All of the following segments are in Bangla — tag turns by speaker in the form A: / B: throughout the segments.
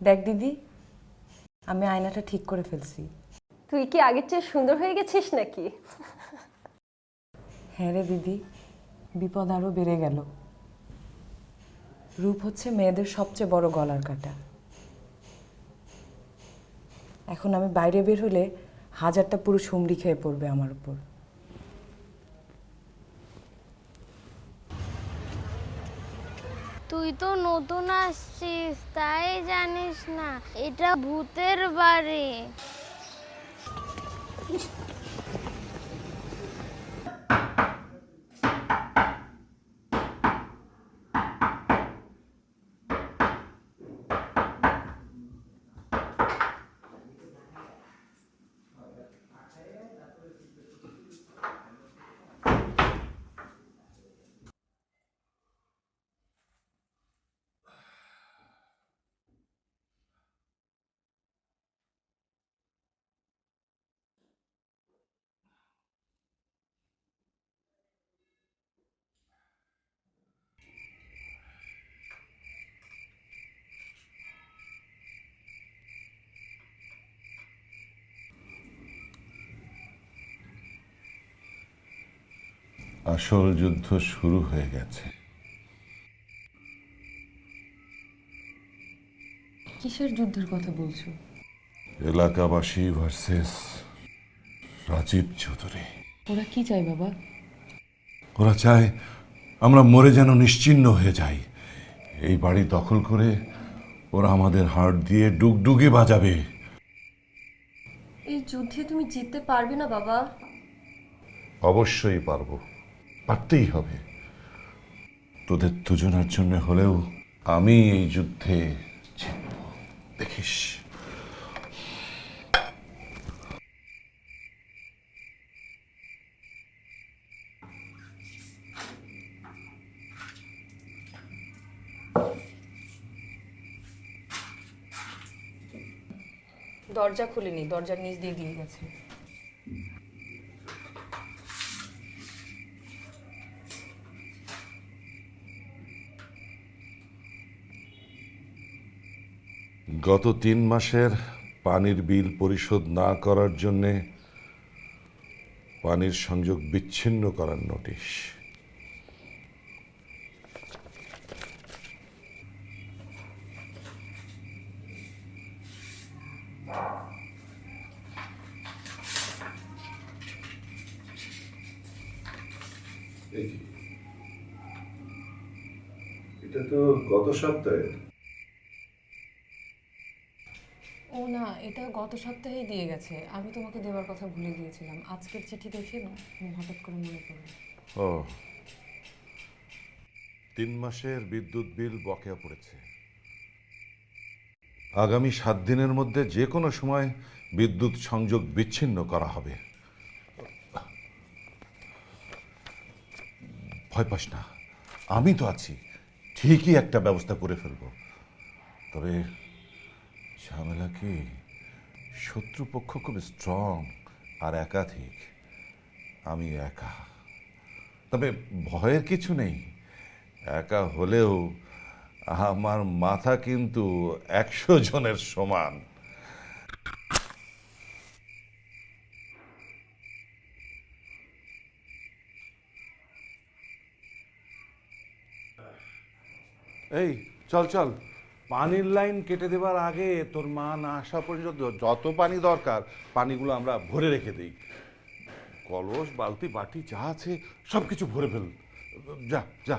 A: দেখ দিদি আমি আয়নাটা ঠিক করে ফেলছি।
B: তুই কি আগের চেয়ে সুন্দর হয়ে গেছিস নাকি?
A: হ্যাঁ রে দিদি বিপদ আরও বেড়ে গেল। রূপ হচ্ছে মেয়েদের সবচেয়ে বড় গলার কাটা। এখন আমি বাইরে বের হলে হাজারটা পুরো হুমড়ি খেয়ে পড়বে আমার উপর।
C: তুই তো নতুন আসছিস তাই জানিস না এটা ভূতের বাড়ি।
D: আসল যুদ্ধ শুরু হয়ে গেছে।
A: কিসের যুদ্ধের কথা বলছো?
D: এলাকাবাসী ভার্সেস রাজীব চৌধুরী।
A: ওরা কি চায় বাবা?
D: ওরা চায় আমরা মরে যেন নিশ্চিহ্ন হয়ে যাই। এই বাড়ি দখল করে ওরা আমাদের হাড় দিয়ে ডুগডুগে বাজাবে।
B: এই যুদ্ধে তুমি জিততে পারবে না বাবা।
D: অবশ্যই পারব। পারতেই হবে। তোদের দুজনের জন্য হলেও আমি এই যুদ্ধে দেখিস।
A: দরজা খুলিনি, দরজার নিচ দিয়ে দিয়ে গেছে।
D: গত তিন মাসের পানির বিল পরিশোধ না করার জন্যে পানির সংযোগ বিচ্ছিন্ন করার নোটিশ। এটা তো গত সপ্তাহে
A: ও না এটা গত সপ্তাহেই দিয়ে গেছে। আমি তোমাকে দেওয়ার কথা ভুলে গিয়েছিলাম। আজকের চিঠি দেখে না হঠাৎ করে মনে পড়ল
D: ও। তিন মাসের বিদ্যুৎ বিল বকেয়া পড়েছে। আগামী সাত দিনের মধ্যে যে কোনো সময় বিদ্যুৎ সংযোগ বিচ্ছিন্ন করা হবে। ভয় পাস না। আমি তো আছি। ঠিকই একটা ব্যবস্থা করে ফেলব। তবে ঝামেলা কি? শত্রুপক্ষ খুব স্ট্রং আর একাধিক। আমি একা। তবে ভয়ের কিছু নেই। একা হলেও আমার মাথা কিন্তু একশো জনের সমান।
E: এই, চল চল। পানির লাইন কেটে দেবার আগে তোর মা না আসা পর্যন্ত যত পানি দরকার, পানিগুলো আমরা ভরে রেখে দিই। কলস, বালতি, বাটি যা আছে সব কিছু ভরে ফেল। যা যা।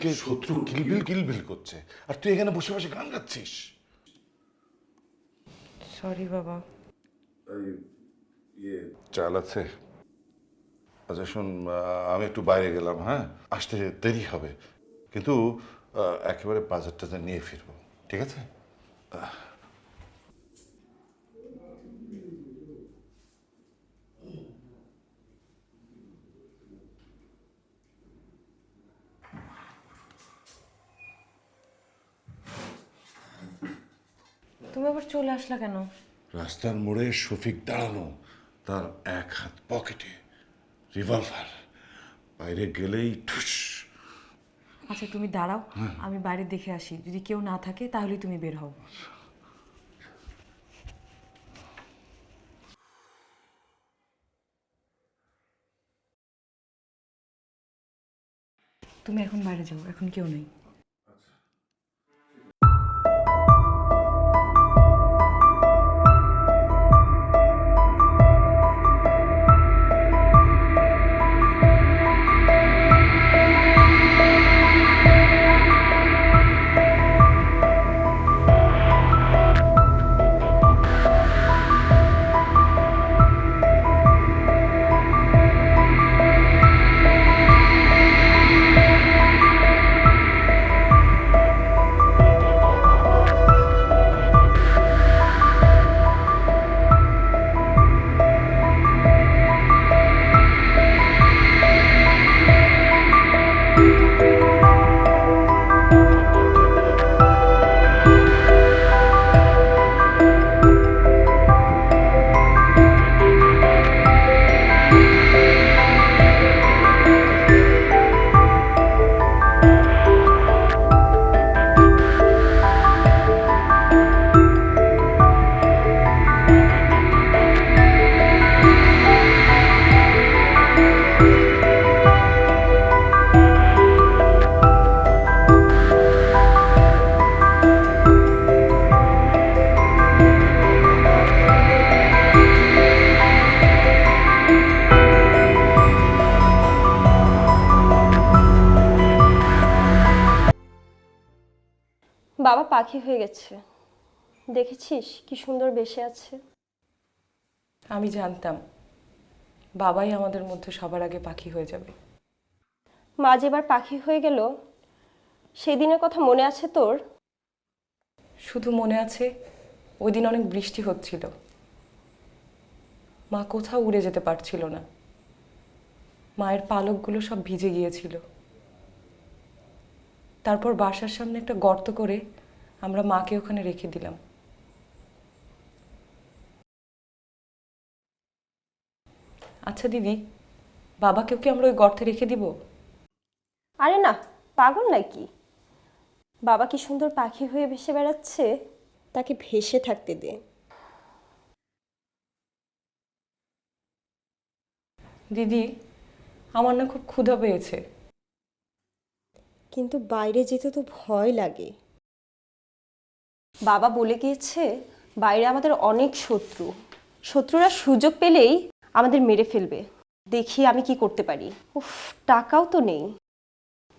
D: চারিদিকে শত্রু কিলবিল কিলবিল করছে। আর তুই এখানে বসে বসে গান গাচ্ছিস?
A: সরি বাবা।
D: চাল আছে? আচ্ছা শোন আমি একটু বাইরে গেলাম হ্যাঁ? আসতে দেরি হবে। কিন্তু একেবারে বাজার টাজার নিয়ে ফিরবো ঠিক আছে?
A: তুমি আবার চলে আসলা কেন?
D: রাস্তার মোড়ে শফিক দাঁড়ানো তার এক হাত পকেটে রিভলভার। বাইরে গেলেই ঠুস।
A: আচ্ছা তুমি দাঁড়াও আমি বাইরে দেখে আসি। যদি কেউ না থাকে তাহলে তুমি বের হও। তুমি এখন বাইরে যাও এখন কেউ নেই।
B: পাখি হয়ে গেছে। দেখেছিস কি সুন্দর বেশে আছে?
A: আমি জানতাম বাবাই আমাদের মধ্যে সবার আগে পাখি হয়ে যাবে।
B: মা যেবার পাখি হয়ে গেল সেই দিনের কথা মনে আছে তোর?
A: শুধু মনে আছে ওই দিন অনেক বৃষ্টি হচ্ছিল। মা কোথাও উড়ে যেতে পারছিল না। মায়ের পালকগুলো সব ভিজে গিয়েছিল। তারপর বাসার সামনে একটা গর্ত করে আমরা মাকে ওখানে রেখে দিলাম। আচ্ছা দিদি বাবাকেও কি আমরা ওই গর্তে রেখে দিব?
B: আরে না পাগল নাকি? বাবা কি সুন্দর পাখি হয়ে ভেসে বেড়াচ্ছে? তাকে ভেসে থাকতে দে।
A: দিদি আমার না খুব ক্ষুধা পেয়েছে।
B: কিন্তু বাইরে যেতে তো ভয় লাগে। বাবা বলে গিয়েছে বাইরে আমাদের অনেক শত্রু। শত্রুরা সুযোগ পেলেই আমাদের মেরে ফেলবে। দেখি আমি কি করতে পারি। উফ টাকাও তো নেই।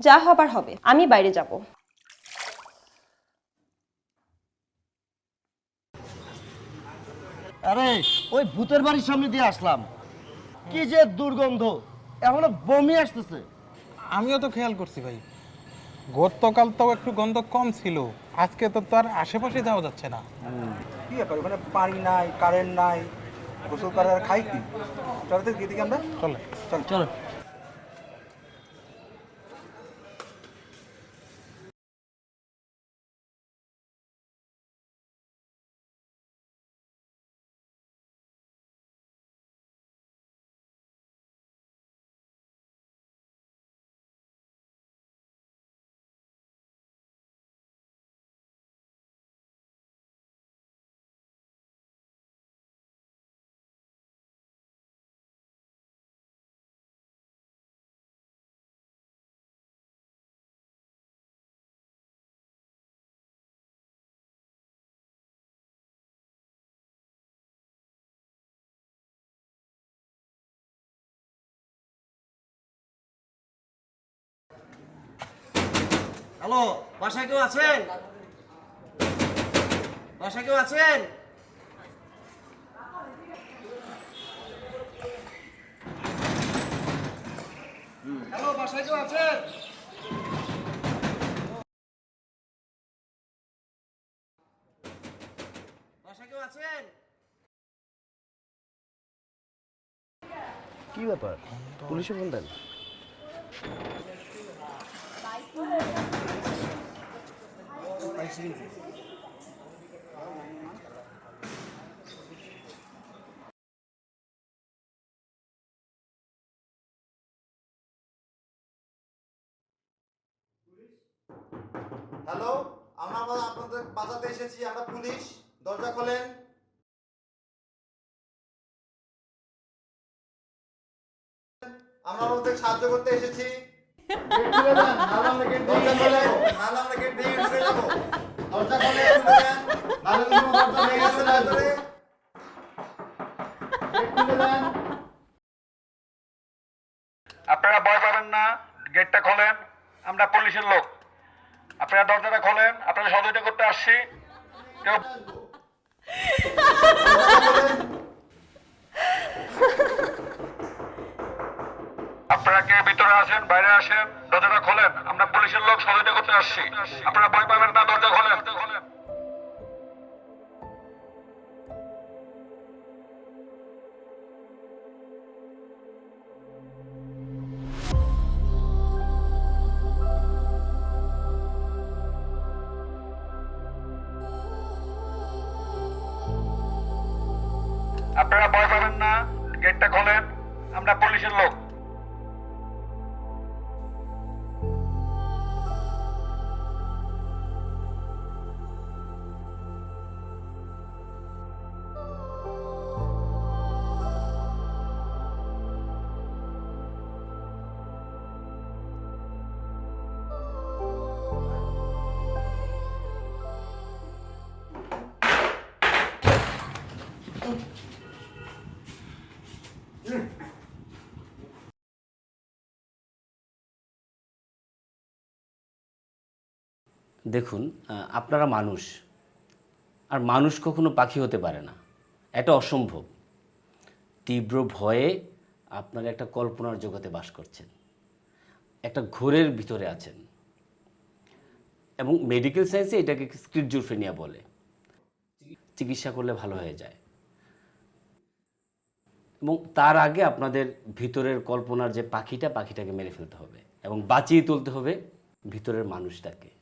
B: যা হবার হবে আমি বাইরে যাব।
F: আরে ওই ভূতের বাড়ির সামনে দিয়ে আসলাম। কি যে দুর্গন্ধ এখনও বমি আসতেছে।
G: আমিও তো খেয়াল করছি ভাই। গতকাল তো একটু গন্ধ কম ছিল। আজকে তো তার আশেপাশে যাওয়া যাচ্ছে না।
H: কি ব্যাপার? মানে পানি নাই কারেন্ট নাই গোসল করার আর খাই কি? চলো তো এদিকে আমরা।
G: চলে।
H: চল।
F: চলো। হ্যালো, বাসায় কেউ আছেন? বাসায় কেউ আছেন? হ্যালো, বাসায় কেউ আছেন? বাসায় কেউ আছেন? কি ব্যাপার? পুলিশে ফোন দেন?
I: হ্যালো আমরা আপনাদের বাঁচাতে এসেছি আমরা পুলিশ দরজা খোলেন। আমরা আপনাদের সাহায্য করতে এসেছি। দরজা খোলেন, নাহলে আমরা গেট ভেঙে যাব। দরজা খোলে দরজা ভেতরে।
J: আপনারা ভয় পাবেন না গেটটা খোলেন আমরা পুলিশের লোক। আপনারা দরজাটা খোলেন আপনারা সহযোগিতা করতে আসছি। কেউ আপনারা কে ভিতরে আসেন বাইরে আসেন, দরজাটা খোলেন, আমরা পুলিশের লোক সহযোগিতা করতে আসছি। আপনারা ভয় পাবেন না, দরজা খোলেন খোলেন। আপনারা ভয় পাবেন না, গেটটা খোলেন, আমরা পুলিশের লোক।
K: দেখুন আপনারা মানুষ, আর মানুষ কখনো পাখি হতে পারে না। এটা অসম্ভব। তীব্র ভয়ে আপনারা একটা কল্পনার জগতে বাস করছেন। একটা ঘোরের ভিতরে আছেন। এবং মেডিকেল সায়েন্সে এটাকে স্ক্রিটজোফ্রেনিয়া বলে। চিকিৎসা করলে ভালো হয়ে যায়। এবং তার আগে আপনাদের ভিতরের কল্পনার যে পাখিটা, পাখিটাকে মেরে ফেলতে হবে এবং বাঁচিয়ে তুলতে হবে ভিতরের মানুষটাকে।